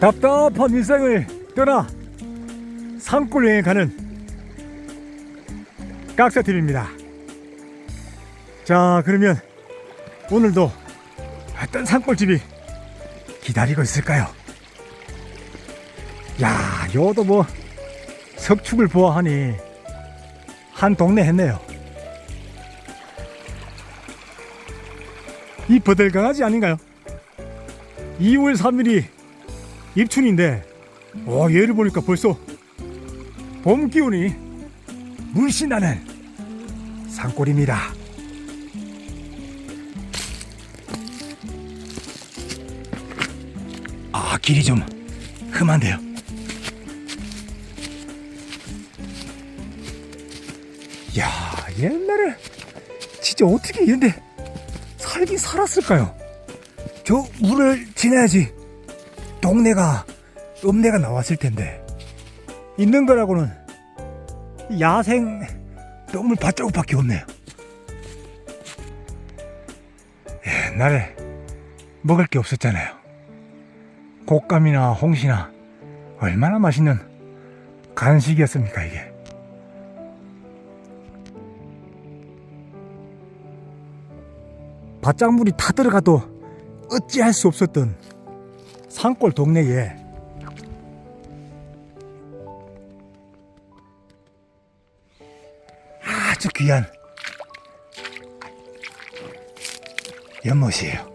답답한 일상을 떠나 산골 여행 가는 깍사TV입니다. 자, 그러면 오늘도 어떤 산골집이 기다리고 있을까요? 야, 요도 뭐 석축을 보아하니 한 동네 했네요. 이 버들강아지 아닌가요? 2월 3일이 입춘인데 와 얘를 보니까 벌써 봄 기운이 물씬 나는 산골입니다. 아 길이 좀 험한데요. 옛날에 진짜 어떻게 이런데 살긴 살았을까요? 저 물을 지나야지 동네가 읍내가 나왔을 텐데 있는 거라고는 야생 동물 밭자국밖에 없네요. 옛날에 먹을 게 없었잖아요. 곶감이나 홍시나 얼마나 맛있는 간식이었습니까 이게. 밭작물이 타 들어가도 어찌할 수 없었던 산골 동네에 아주 귀한 연못이에요.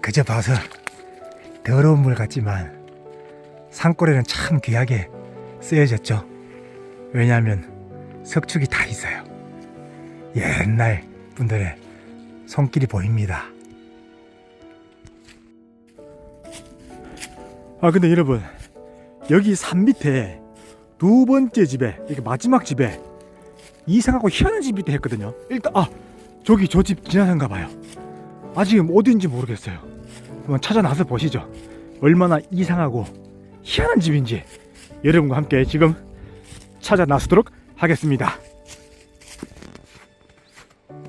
그저 봐서 더러운 물 같지만 산골에는 참 귀하게 쓰여졌죠. 왜냐하면 석축이 다 있어요. 옛날 분들의 손길이 보입니다. 아 근데 여러분 여기 산 밑에 두 번째 집에 이게 마지막 집에 이상하고 희한한 집이 또 했거든요. 일단 아 저기 저 집 지나선가 봐요. 아직 어딘지 모르겠어요. 한번 찾아 나서 보시죠. 얼마나 이상하고 희한한 집인지 여러분과 함께 지금 찾아 나서도록 하겠습니다.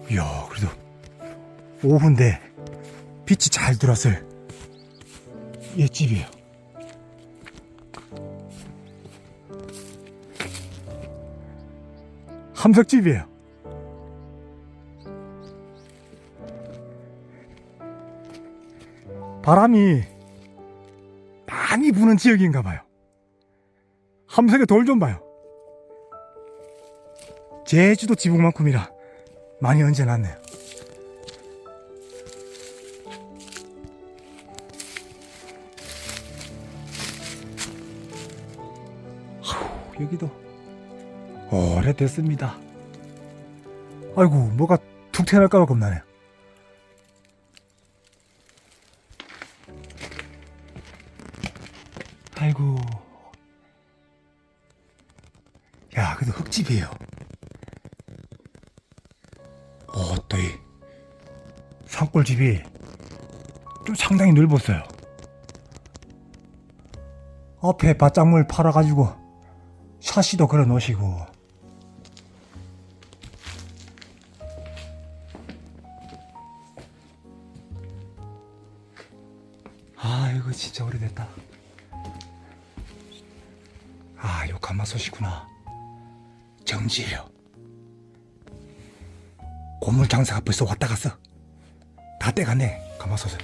이야 그래도 오후인데 빛이 잘 들어왔을 이 집이에요. 함석집이에요. 바람이 많이 부는 지역인가 봐요. 함석의 돌 좀 봐요. 제주도 지붕만큼이라 많이 얹어놨네요. 여기도 오래됐습니다. 아이고, 뭐가 툭 튀어날까봐 겁나네요. 아이고. 야, 그래도 흙집이에요. 어, 또이 산골집이 좀 상당히 넓었어요. 앞에 밭작물 팔아가지고 샤시도 걸어 놓으시고. 아 이거 진짜 오래됐다. 아요 가마솥이구나. 정지예요 고물 장사가 벌써 왔다 갔어. 다 떼갔네 가마솥을.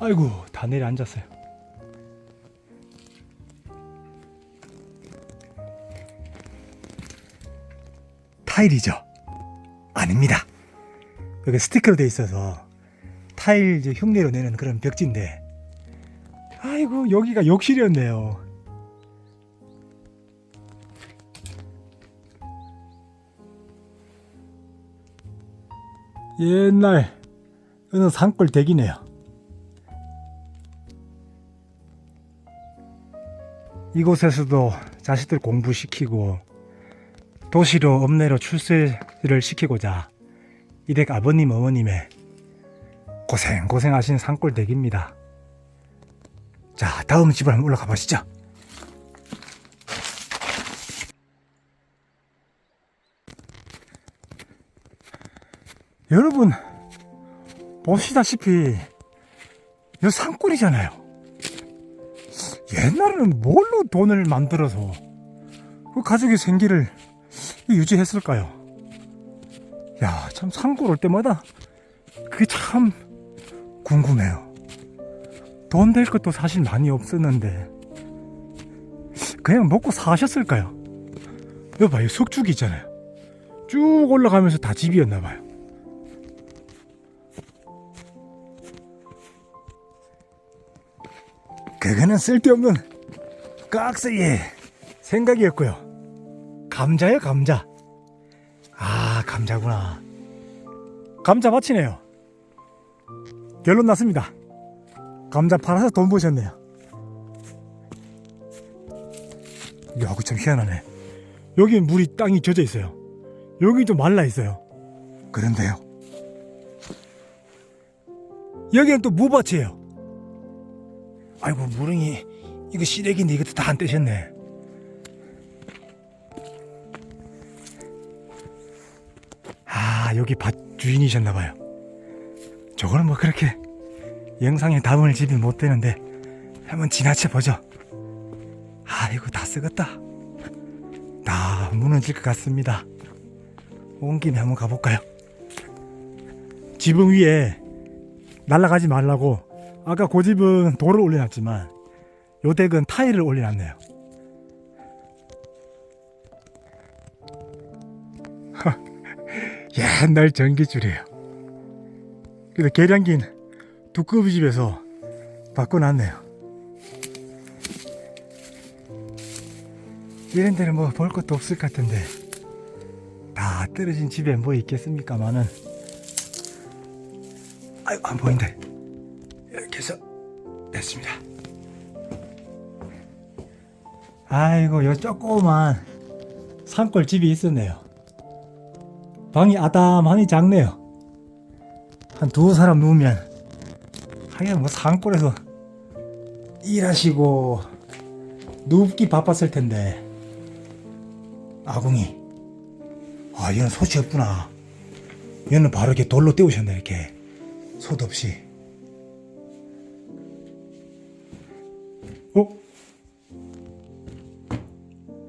아이고 다 내려 앉았어요. 타일이죠? 아닙니다. 여기 스티커로 돼 있어서 타일 흉내로 내는 그런 벽지인데. 아이고 여기가 욕실이었네요 옛날 어느 산골 댁이네요 이곳에서도 자식들 공부시키고 도시로 읍내로 출세를 시키고자 이댁 아버님 어머님의 고생 고생하신 산골 댁입니다. 자, 다음 집을 한번 올라가 보시죠. 여러분, 보시다시피, 이 산골이잖아요. 옛날에는 뭘로 돈을 만들어서 그 가족의 생계를 유지했을까요? 야, 참 산골 올 때마다 그게 참 궁금해요. 돈 될 것도 사실 많이 없었는데 그냥 먹고 사셨을까요? 여기 봐요, 석축이 있잖아요. 쭉 올라가면서 다 집이었나 봐요. 그거는 쓸데없는 깍스의 생각이었고요. 감자요, 감자. 아, 감자구나. 감자 밭이네요. 결론 났습니다. 감자 팔아서 돈 버셨네요. 야, 그 참 희한하네. 여기 물이 땅이 젖어 있어요. 여기도 말라 있어요. 그런데요. 여기는 또 무밭이에요. 아이고 무릉이 이거 시래기인데 이것도 다 안 떼셨네. 아 여기 밭 주인이셨나봐요. 저거는 뭐 그렇게 영상에 담을 집이 못 되는데 한번 지나쳐 보죠. 아이고 다 썩었다. 다 무너질 것 같습니다. 온 김에 한번 가볼까요? 지붕 위에 날아가지 말라고 아까 그 집은 돌을 올려놨지만 요 댁은 타일을 올려놨네요. 옛날 전기줄이에요. 그래서 계량기는 두꺼비 집에서 바꿔놨네요. 이런 데는 뭐 볼 것도 없을 것 같은데 다 떨어진 집에 뭐 있겠습니까마는 아유 안 보인대. 이렇게 해서 됐습니다. 아이고 요 조그만 산골 집이 있었네요. 방이 아담하니 작네요. 한 두 사람 누우면 하긴 뭐 산골에서 일하시고 눕기 바빴을 텐데 아궁이 아 얘는 없구나 얘는 바로 이렇게 돌로 때우셨네 이렇게 솥 없이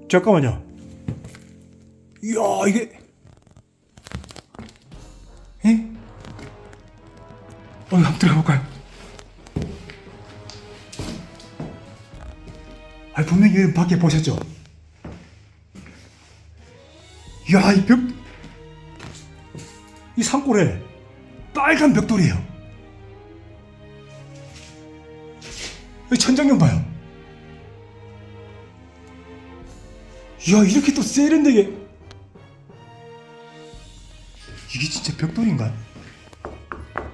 잠깐만요 이야 이게 에? 어, 한번 들어가 볼까요? 아, 분명히 밖에 보셨죠? 야, 이 벽, 이 산골에 빨간 벽돌이에요. 이 천장면 봐요. 야, 이렇게 또 세련되게. 이게 진짜 벽돌인가요?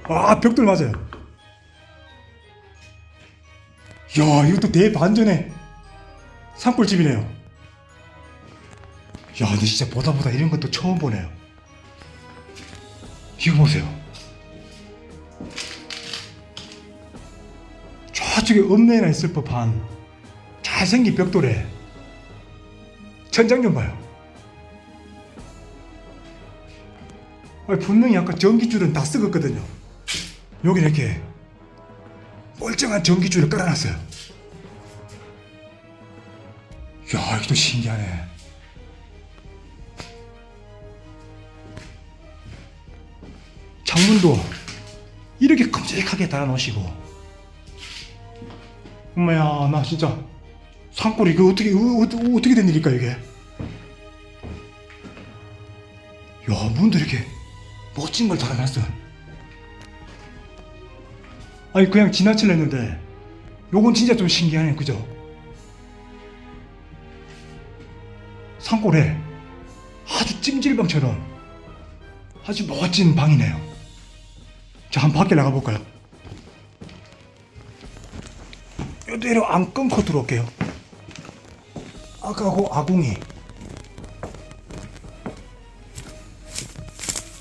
아 벽돌 맞아요. 야 이것도 대반전의 산골집이네요. 야 근데 진짜 보다 보다 이런 것도 처음 보네요. 이거 보세요. 저쪽에 읍내에나 있을 법한 잘생긴 벽돌에 천장 좀 봐요. 분명히 아까 전기줄은 다 썩었거든요. 여기 이렇게 멀쩡한 전기줄을 깔아놨어요. 야, 이것도 신기하네. 창문도 이렇게 큼직하게 달아놓으시고. 엄마야, 나 진짜 산골이 이거 어떻게 이거 어떻게 어떻게 된 일일까 이게? 야, 문도 이렇게 멋진 걸 달아놨어. 아니 그냥 지나치려 했는데 요건 진짜 좀 신기하네 그죠? 산골에 아주 찜질방처럼 아주 멋진 방이네요 자 한번 밖에 나가볼까요? 이대로 안 끊고 들어올게요 아까 그 아궁이.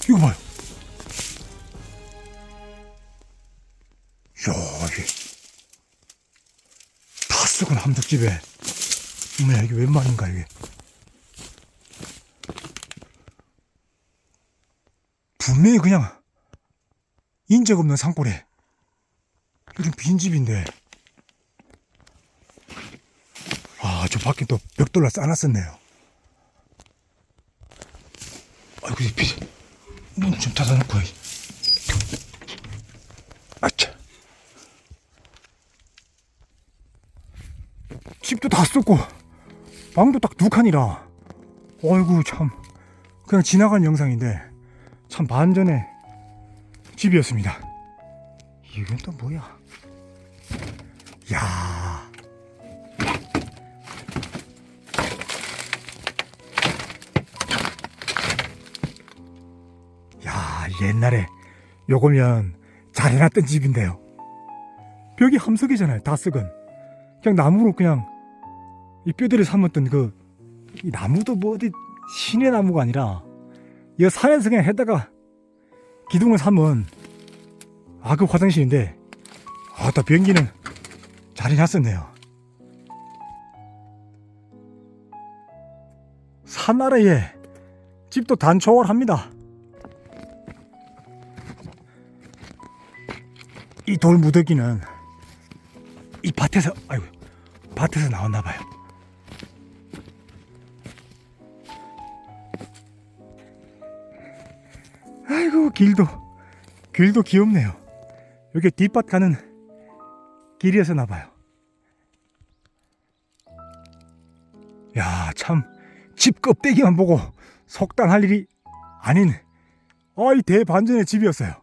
이거 봐요. 야, 이게. 쑥쑥한 함덕집에. 뭐야 이게 웬 말인가 이게. 분명히 그냥 인적 없는 산골에 이런 빈집인데 아 저 밖에 또 벽돌로 쌓아놨었네요. 아이고 문좀 닫아놓고. 아차. 집도 다 썼고 방도 딱 두 칸이라. 어이구 참. 그냥 지나간 영상인데 참 반전의 집이었습니다. 이건 또 뭐야? 야 옛날에 요거면 잘 해놨던 집인데요. 벽이 함석이잖아요, 다쓱은. 그냥 나무로 그냥 이 뼈대를 삼았던 그, 이 나무도 뭐 어디 신의 나무가 아니라, 이 산에서 그냥 해다가 기둥을 삼은, 아, 그 화장실인데, 아, 또 변기는 잘 해놨었네요. 산 아래에 집도 단초월합니다. 이 돌 무더기는 이 밭에서 아이고 밭에서 나왔나 봐요. 아이고 길도 길도 귀엽네요. 여기 뒷밭 가는 길이었나 봐요. 야, 참 집 껍데기만 보고 속단할 일이 아닌 아이 대반전의 집이었어요.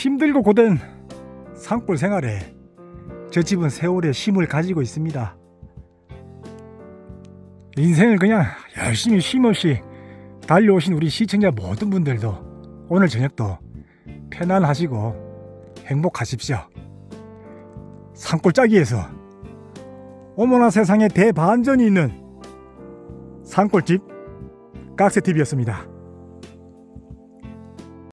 힘들고 고된 산골 생활에 저 집은 세월의 쉼을 가지고 있습니다. 인생을 그냥 열심히 쉼없이 달려오신 우리 시청자 모든 분들도 오늘 저녁도 편안하시고 행복하십시오. 산골짜기에서 어머나 세상에 대반전이 있는 산골집 깍스TV였습니다.